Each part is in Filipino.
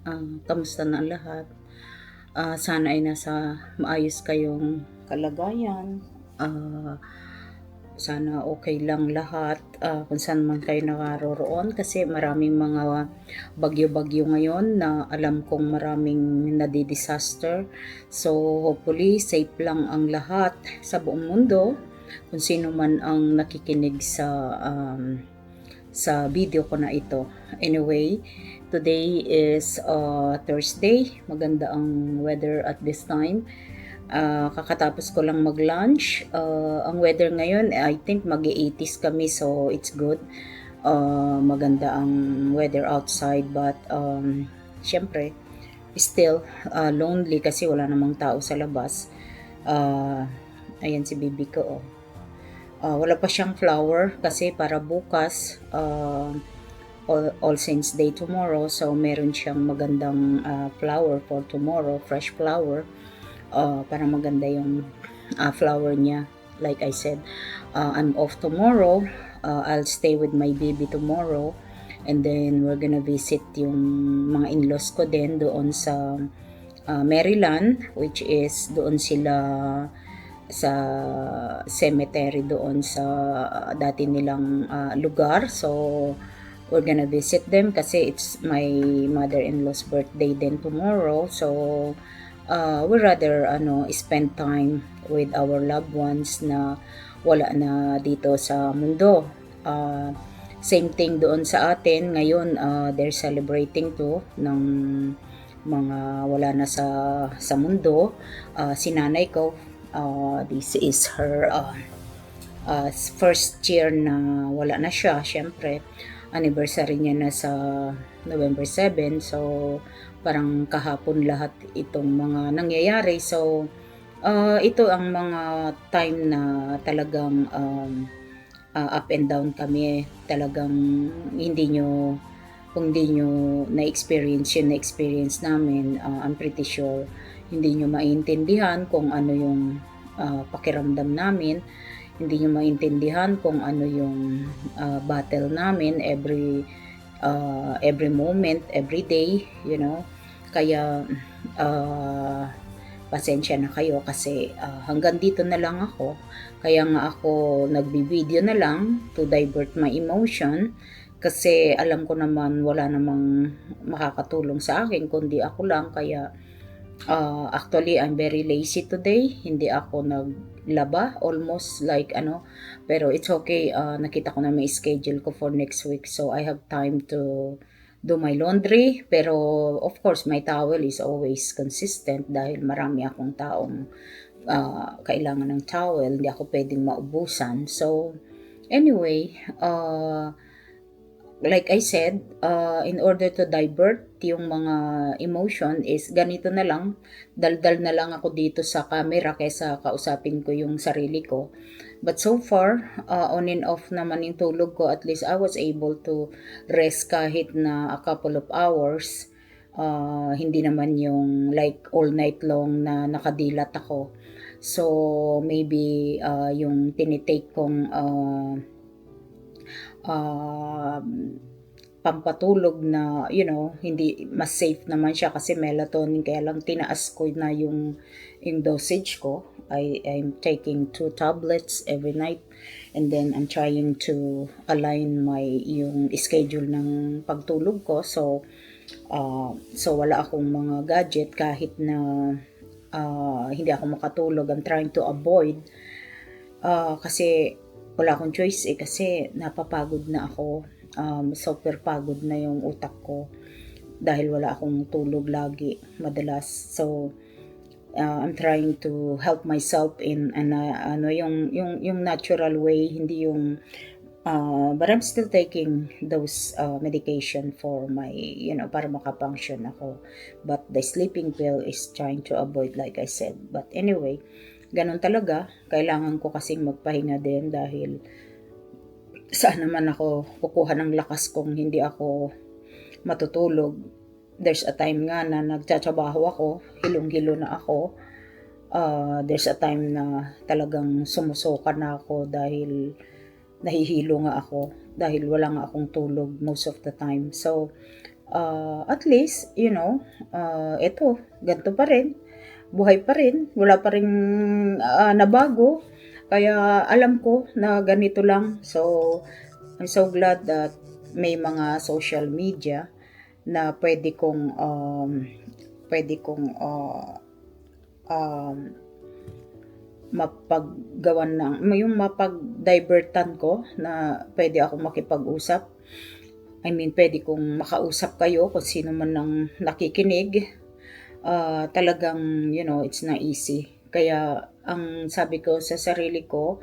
Everyone. Uh, kamusta na ang lahat? Uh, sana ay nasa maayos kayong kalagayan. Uh, sana okay lang lahat uh, kung saan man kayo nakaroroon kasi maraming mga bagyo-bagyo ngayon na alam kong maraming nadi-disaster. So hopefully safe lang ang lahat sa buong mundo kung sino man ang nakikinig sa um, sa video ko na ito. Anyway, today is uh, Thursday. Maganda ang weather at this time. Uh, kakatapos ko lang mag-lunch. Uh, ang weather ngayon, I think mag-80s kami so it's good. Uh, maganda ang weather outside but um, syempre, still uh, lonely kasi wala namang tao sa labas. Uh, ayan si bibi ko oh. Uh, wala pa siyang flower kasi para bukas uh, All, All Saints Day tomorrow. So meron siyang magandang uh, flower for tomorrow, fresh flower. Uh, para maganda yung uh, flower niya. Like I said, uh, I'm off tomorrow. Uh, I'll stay with my baby tomorrow. And then we're gonna visit yung mga in-laws ko din doon sa uh, Maryland, which is doon sila sa cemetery doon sa uh, dati nilang uh, lugar. So, we're gonna visit them kasi it's my mother-in-law's birthday then tomorrow. So, uh, we rather ano, spend time with our loved ones na wala na dito sa mundo. Uh, same thing doon sa atin. Ngayon, uh, they're celebrating to ng mga wala na sa sa mundo. Uh, si nanay ko, Uh, this is her uh, uh, first year na wala na siya. Siyempre, anniversary niya na sa November 7. So, parang kahapon lahat itong mga nangyayari. So, uh, ito ang mga time na talagang um, uh, up and down kami. Talagang hindi nyo, kung hindi nyo na-experience yun, na-experience namin, uh, I'm pretty sure hindi nyo maintindihan kung ano yung uh, pakiramdam namin, hindi nyo maintindihan kung ano yung uh, battle namin every uh, every moment, every day, you know. Kaya uh, pasensya na kayo kasi uh, hanggang dito na lang ako. Kaya nga ako nagbi-video na lang to divert my emotion kasi alam ko naman wala namang makakatulong sa akin kundi ako lang kaya Uh, actually, I'm very lazy today. Hindi ako naglaba. Almost like ano. Pero it's okay. Uh, nakita ko na may schedule ko for next week. So, I have time to do my laundry. Pero, of course, my towel is always consistent dahil marami akong taong uh, kailangan ng towel. Hindi ako pwedeng maubusan. So, anyway, uh, like I said, uh, in order to divert yung mga emotion is ganito na lang, daldal na lang ako dito sa camera kaysa kausapin ko yung sarili ko. But so far, uh, on and off naman yung tulog ko, at least I was able to rest kahit na a couple of hours. Uh, hindi naman yung like all night long na nakadilat ako. So, maybe uh, yung tinitake kong uh, uh, pampatulog na, you know, hindi, mas safe naman siya kasi melatonin. Kaya lang tinaas ko na yung, yung dosage ko. I, I'm taking two tablets every night and then I'm trying to align my yung schedule ng pagtulog ko. So, uh, so wala akong mga gadget kahit na uh, hindi ako makatulog. I'm trying to avoid uh, kasi wala akong choice eh kasi napapagod na ako. Um, super pagod na yung utak ko dahil wala akong tulog lagi madalas. So uh, I'm trying to help myself in an, uh, ano yung yung yung natural way, hindi yung uh, but I'm still taking those uh, medication for my, you know, para makapunction ako. But the sleeping pill is trying to avoid, like I said. But anyway, ganun talaga. Kailangan ko kasing magpahinga din dahil saan naman ako kukuha ng lakas kung hindi ako matutulog. There's a time nga na nagtatrabaho ako, hilong-hilo na ako. Uh, there's a time na talagang sumusuka na ako dahil nahihilo nga ako dahil wala nga akong tulog most of the time. So, uh, at least, you know, uh, eto, ganito pa rin. Buhay pa rin. Wala pa rin uh, nabago. Kaya alam ko na ganito lang. So, I'm so glad that may mga social media na pwede kong um, pwede kong uh, um, mapaggawan ng yung mapag-divertan ko na pwede ako makipag-usap. I mean, pwede kong makausap kayo kung sino man ang nakikinig. Uh, talagang, you know, it's not easy. Kaya, ang sabi ko sa sarili ko,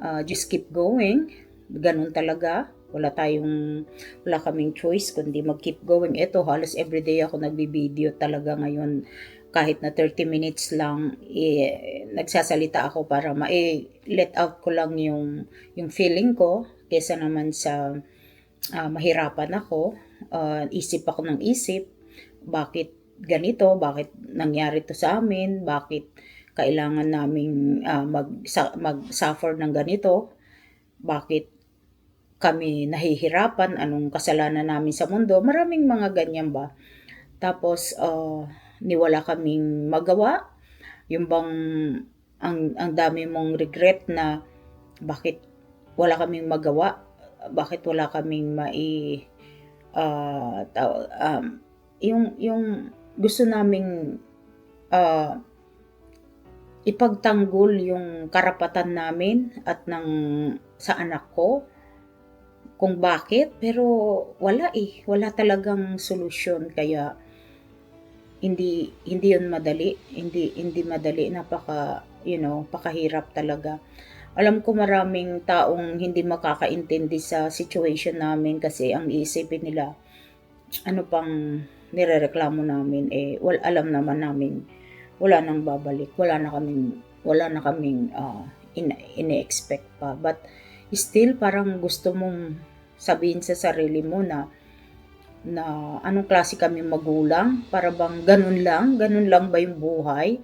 uh, just keep going. Ganun talaga wala tayong, wala kaming choice kundi mag-keep going. Ito, halos everyday ako nagbibideo talaga ngayon. Kahit na 30 minutes lang, eh, nagsasalita ako para ma-let out ko lang yung, yung feeling ko kesa naman sa uh, mahirapan ako. Uh, isip ako ng isip. Bakit ganito? Bakit nangyari to sa amin? Bakit kailangan naming uh, mag, mag-suffer ng ganito? Bakit kami nahihirapan, anong kasalanan namin sa mundo, maraming mga ganyan ba. Tapos, uh, niwala kaming magawa, yung bang ang, ang dami mong regret na bakit wala kaming magawa, bakit wala kaming mai uh, um, yung yung gusto naming uh, ipagtanggol yung karapatan namin at ng sa anak ko. Kung bakit, pero wala eh. Wala talagang solusyon. Kaya, hindi hindi yun madali. Hindi hindi madali. Napaka you know pakahirap talaga. Alam ko maraming taong hindi makakaintindi sa situation namin kasi ang iisipin nila ano pang nirereklamo namin eh well alam naman namin wala nang babalik wala na kaming wala na kaming uh, in, ine-expect pa. But still parang gusto mong sabihin sa sarili mo na na anong klase kami magulang? Para bang ganun lang? Ganun lang ba yung buhay?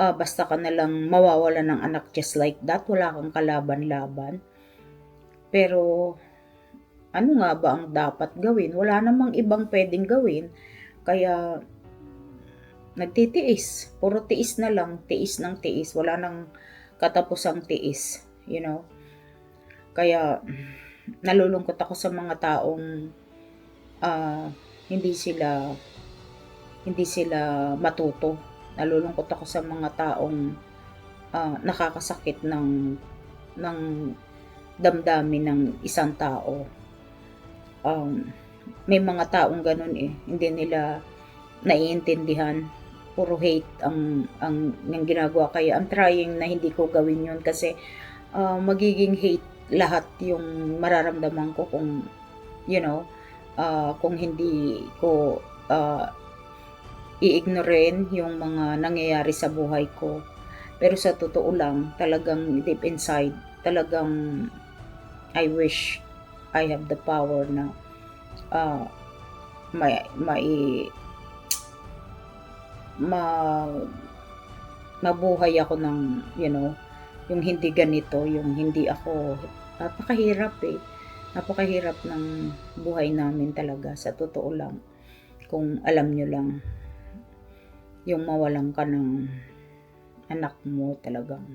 Uh, basta ka na lang mawawala ng anak just like that wala kang kalaban-laban. Pero ano nga ba ang dapat gawin? Wala namang ibang pwedeng gawin. Kaya nagtitiis. Puro tiis na lang. Tiis ng tiis. Wala nang katapusang tiis you know? Kaya nalulungkot ako sa mga taong uh, hindi sila hindi sila matuto. Nalulungkot ako sa mga taong uh, nakakasakit ng ng damdamin ng isang tao. Um, may mga taong ganun eh, hindi nila naiintindihan. Puro hate ang, ang, ang ginagawa. Kaya I'm trying na hindi ko gawin yun kasi uh, magiging hate lahat yung mararamdaman ko kung, you know, uh, kung hindi ko uh, i-ignorein yung mga nangyayari sa buhay ko. Pero sa totoo lang, talagang deep inside, talagang I wish I have the power na uh, may, may ma mabuhay ako ng, you know, yung hindi ganito, yung hindi ako napakahirap eh. Napakahirap ng buhay namin talaga sa totoo lang. Kung alam nyo lang, yung mawalan ka ng anak mo talagang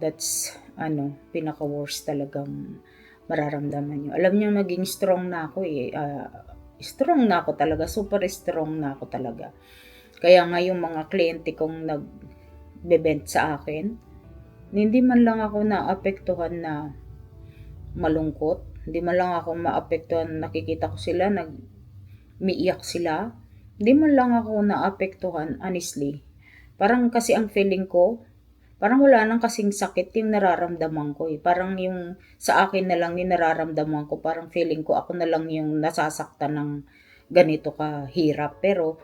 that's ano, pinaka worst talagang mararamdaman nyo. Alam nyo, maging strong na ako eh. Uh, strong na ako talaga. Super strong na ako talaga. Kaya nga yung mga kliyente kong nag-bebent sa akin, hindi man lang ako naapektuhan na malungkot. Hindi man lang ako maapektuhan nakikita ko sila, nag miiyak sila. Hindi man lang ako naapektuhan, honestly. Parang kasi ang feeling ko, parang wala nang kasing sakit yung nararamdaman ko eh. Parang yung sa akin na lang yung nararamdaman ko. Parang feeling ko ako na lang yung nasasaktan ng ganito ka hirap. Pero,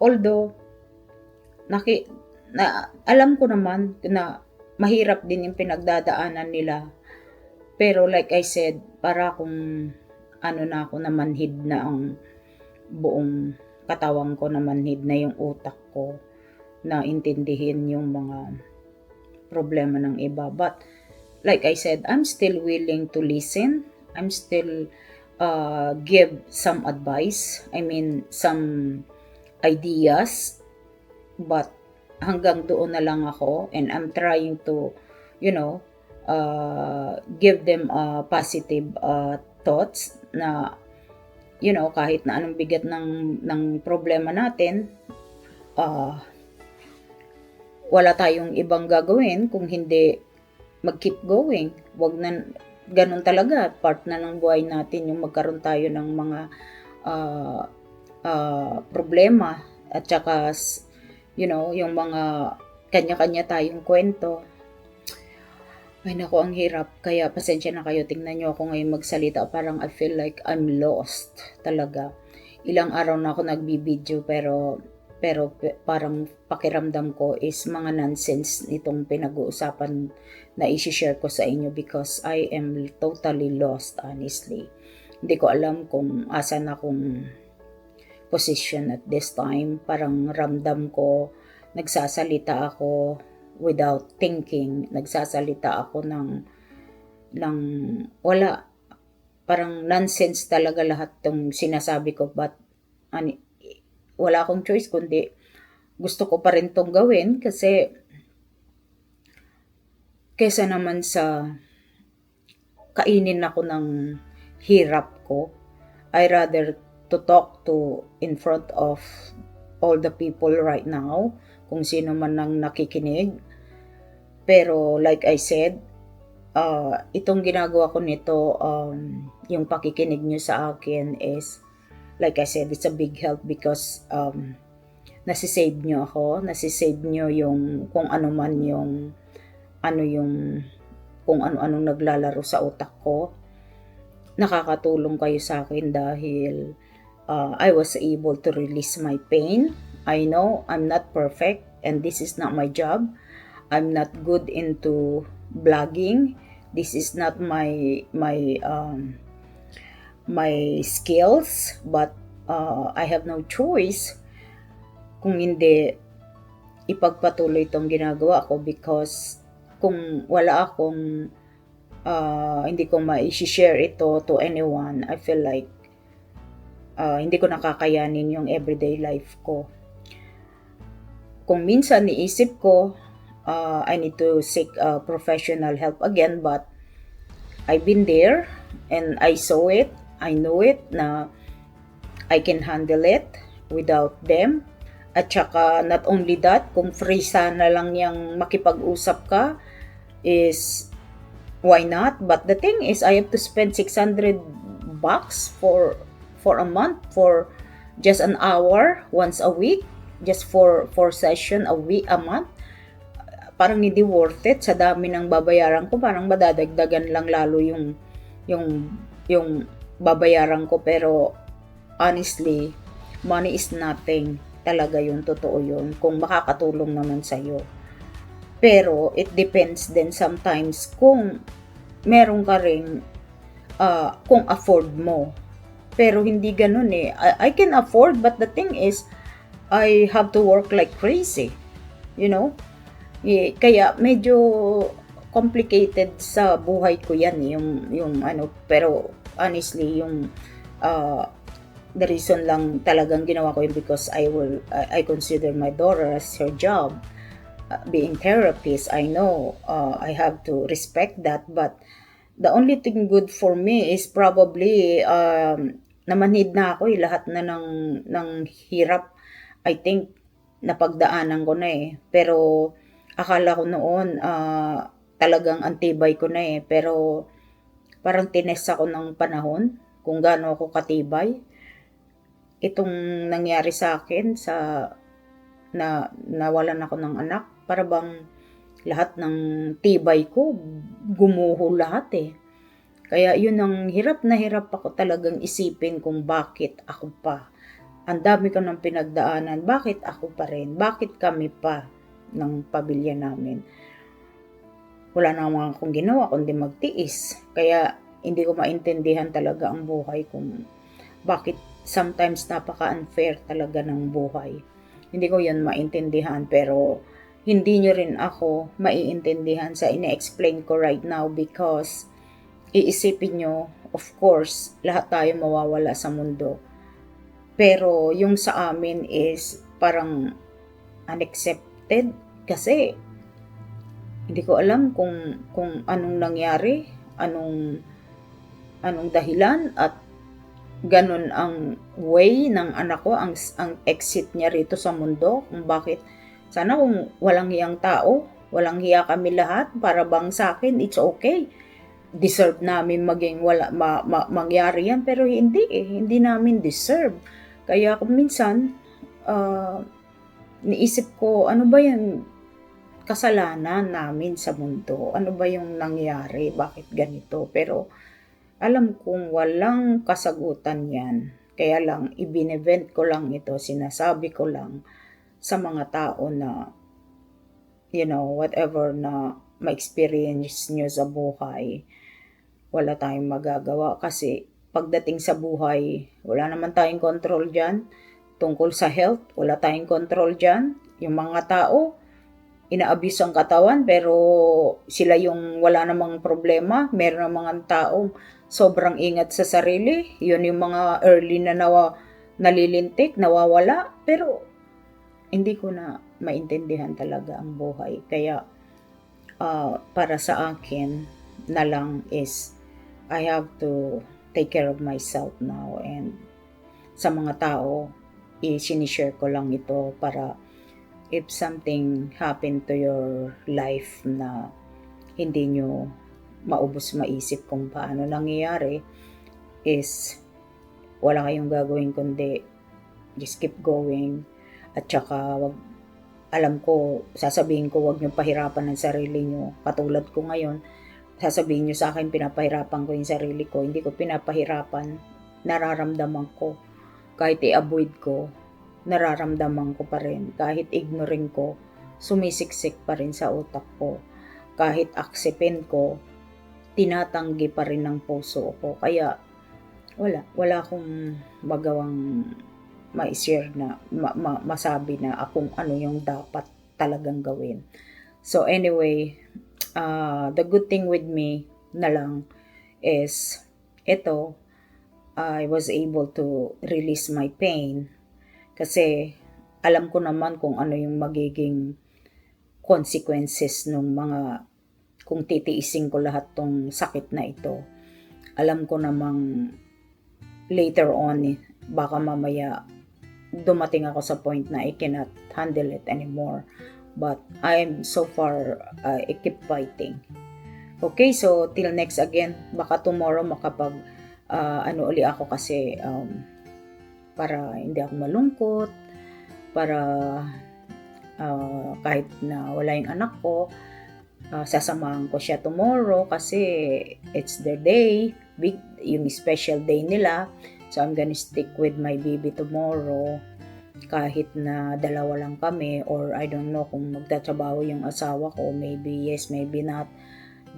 although, naki, na, alam ko naman na mahirap din yung pinagdadaanan nila. Pero like I said, para kung ano na ako na manhid na ang buong katawan ko na manhid na yung utak ko na intindihin yung mga problema ng iba. But like I said, I'm still willing to listen. I'm still uh, give some advice. I mean, some ideas. But hanggang doon na lang ako and I'm trying to, you know, uh, give them uh, positive uh, thoughts na you know kahit na anong bigat ng ng problema natin uh, wala tayong ibang gagawin kung hindi mag-keep going. Wag na ganun talaga part na ng buhay natin yung magkaroon tayo ng mga uh, uh, problema at saka you know yung mga kanya-kanya tayong kwento ay nako, ang hirap. Kaya pasensya na kayo. Tingnan nyo ako ngayon magsalita. Parang I feel like I'm lost talaga. Ilang araw na ako nagbibideo pero pero parang pakiramdam ko is mga nonsense nitong pinag-uusapan na i-share ko sa inyo because I am totally lost honestly. Hindi ko alam kung asan akong position at this time. Parang ramdam ko, nagsasalita ako, without thinking, nagsasalita ako ng ng wala parang nonsense talaga lahat tong sinasabi ko but ani, wala akong choice kundi gusto ko pa rin tong gawin kasi kesa naman sa kainin ako ng hirap ko I rather to talk to in front of all the people right now kung sino man nang nakikinig. Pero like I said, uh, itong ginagawa ko nito, um, yung pakikinig nyo sa akin is, like I said, it's a big help because um, nasisave nyo ako, nasisave nyo yung kung ano man yung, ano yung, kung ano-anong naglalaro sa utak ko. Nakakatulong kayo sa akin dahil uh, I was able to release my pain. I know I'm not perfect and this is not my job I'm not good into blogging. This is not my my um, my skills, but uh, I have no choice kung hindi ipagpatuloy itong ginagawa ko because kung wala akong uh, hindi ko ma-share ito to anyone, I feel like uh, hindi ko nakakayanin yung everyday life ko. Kung minsan niisip ko, uh, I need to seek uh, professional help again but I've been there and I saw it I know it na I can handle it without them. At saka not only that kung free sana lang yung makipag-usap ka is why not? But the thing is I have to spend 600 bucks for for a month for just an hour once a week just for for session a week a month. Parang hindi worth it. Sa dami ng babayaran ko parang madadagdagan lang lalo yung yung yung babayaran ko pero honestly money is nothing. Talaga yung totoo yun. Kung makakatulong naman sa iyo pero it depends din sometimes kung meron ka ring uh, kung afford mo. Pero hindi ganun eh. I, I can afford but the thing is I have to work like crazy you know? Eh, kaya medyo complicated sa buhay ko yan yung yung ano. Pero honestly yung uh, the reason lang talagang ginawa ko yun because I will I, I consider my daughter as her job uh, being therapist I know uh, I have to respect that but the only thing good for me is probably um, namanhid na ako eh lahat na ng ng hirap I think napagdaanan ko na eh pero akala ko noon uh, talagang antibay ko na eh. Pero parang tinest ako ng panahon kung gaano ako katibay. Itong nangyari sa akin sa na nawalan ako ng anak, para bang lahat ng tibay ko gumuho lahat eh. Kaya yun ang hirap na hirap ako talagang isipin kung bakit ako pa. Ang dami ko ng pinagdaanan, bakit ako pa rin? Bakit kami pa? ng pamilya namin. Wala na akong ginawa kundi magtiis. Kaya hindi ko maintindihan talaga ang buhay kung bakit sometimes napaka-unfair talaga ng buhay. Hindi ko yan maintindihan pero hindi nyo rin ako maiintindihan sa ine-explain ko right now because iisipin nyo, of course, lahat tayo mawawala sa mundo. Pero yung sa amin is parang unaccepted kasi hindi ko alam kung kung anong nangyari, anong anong dahilan at ganun ang way ng anak ko ang ang exit niya rito sa mundo kung bakit sana kung walang hiyang tao, walang hiya kami lahat para bang sa akin it's okay. Deserve namin maging wala ma, ma- mangyari yan pero hindi eh, hindi namin deserve. Kaya kung minsan ah, niisip ko ano ba yan kasalanan namin sa mundo? Ano ba yung nangyari? Bakit ganito? Pero alam kong walang kasagutan yan. Kaya lang, ibinevent ko lang ito, sinasabi ko lang sa mga tao na, you know, whatever na ma-experience nyo sa buhay, wala tayong magagawa kasi pagdating sa buhay, wala naman tayong control dyan. Tungkol sa health, wala tayong control dyan. Yung mga tao, inaabis ang katawan pero sila yung wala namang problema. Meron ng mga taong sobrang ingat sa sarili. Yun yung mga early na nawa, nalilintik, nawawala. Pero hindi ko na maintindihan talaga ang buhay. Kaya ah, para sa akin na lang is I have to take care of myself now and sa mga tao i-sinishare ko lang ito para if something happen to your life na hindi nyo maubos maisip kung paano nangyayari is wala kayong gagawin kundi just keep going. At saka wag alam ko sasabihin ko wag nyo pahirapan ang sarili nyo. Katulad ko ngayon sasabihin nyo sa akin pinapahirapan ko yung sarili ko. Hindi ko pinapahirapan nararamdaman ko. Kahit i-avoid ko nararamdaman ko pa rin. Kahit ignoring ko, sumisiksik pa rin sa utak ko. Kahit aksepin ko, tinatanggi pa rin ng puso ko. Kaya, wala. Wala akong magawang ma-share na, ma- ma- masabi na akong ano yung dapat talagang gawin. So anyway, uh, the good thing with me na lang is, ito, I was able to release my pain kasi alam ko naman kung ano yung magiging consequences ng mga kung titiisin ko lahat tong sakit na ito. Alam ko namang later on, eh, baka mamaya dumating ako sa point na I cannot handle it anymore. But I'm so far, uh, I keep fighting. Okay, so till next again, baka tomorrow makapag uh, ano uli ako kasi um, para hindi ako malungkot, para uh, kahit na wala yung anak ko, uh, sasamahan ko siya tomorrow kasi it's their day, big, yung special day nila. So I'm gonna stick with my baby tomorrow kahit na dalawa lang kami or I don't know kung magtatrabaho yung asawa ko, maybe yes, maybe not.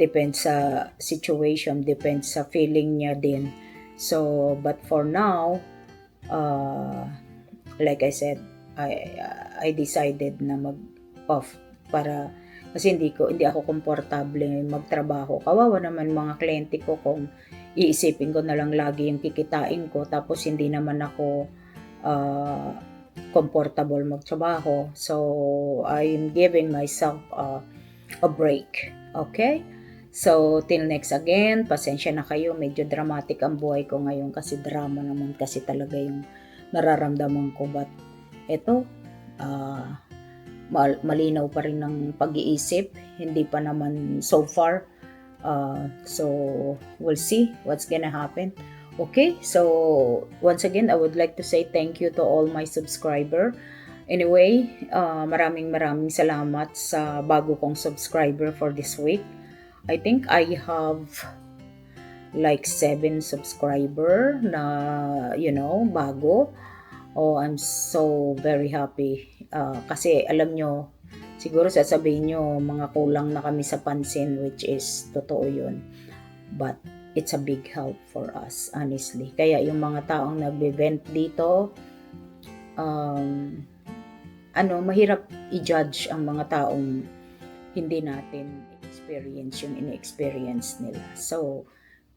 Depends sa situation, depends sa feeling niya din. So, but for now, uh, like I said, I I decided na mag off para kasi hindi ko hindi ako komportable magtrabaho. Kawawa naman mga kliyente ko kung iisipin ko na lang lagi yung kikitain ko tapos hindi naman ako uh, comfortable magtrabaho. So I'm giving myself uh, a break. Okay? So, till next again, pasensya na kayo, medyo dramatic ang buhay ko ngayon kasi drama naman kasi talaga yung nararamdaman ko. But, eto, uh, mal- malinaw pa rin ng pag-iisip, hindi pa naman so far. Uh, so, we'll see what's gonna happen. Okay, so once again, I would like to say thank you to all my subscriber. Anyway, uh, maraming maraming salamat sa bago kong subscriber for this week. I think I have like seven subscriber na, you know, bago. Oh, I'm so very happy. Uh, kasi alam nyo, siguro sasabihin nyo, mga kulang na kami sa pansin, which is totoo yun. But it's a big help for us, honestly. Kaya yung mga taong nagbe-vent dito, um, ano, mahirap i-judge ang mga taong hindi natin experience yung ini-experience nila. So,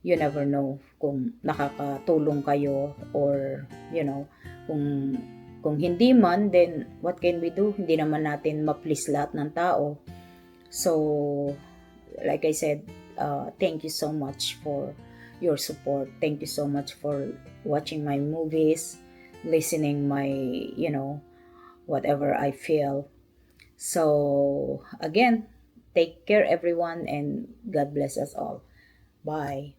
you never know kung nakakatulong kayo or you know kung kung hindi man then what can we do? Hindi naman natin ma-please lahat ng tao. So like I said uh, thank you so much for your support. Thank you so much for watching my movies listening my you know whatever I feel. So again take care everyone and God bless us all. Bye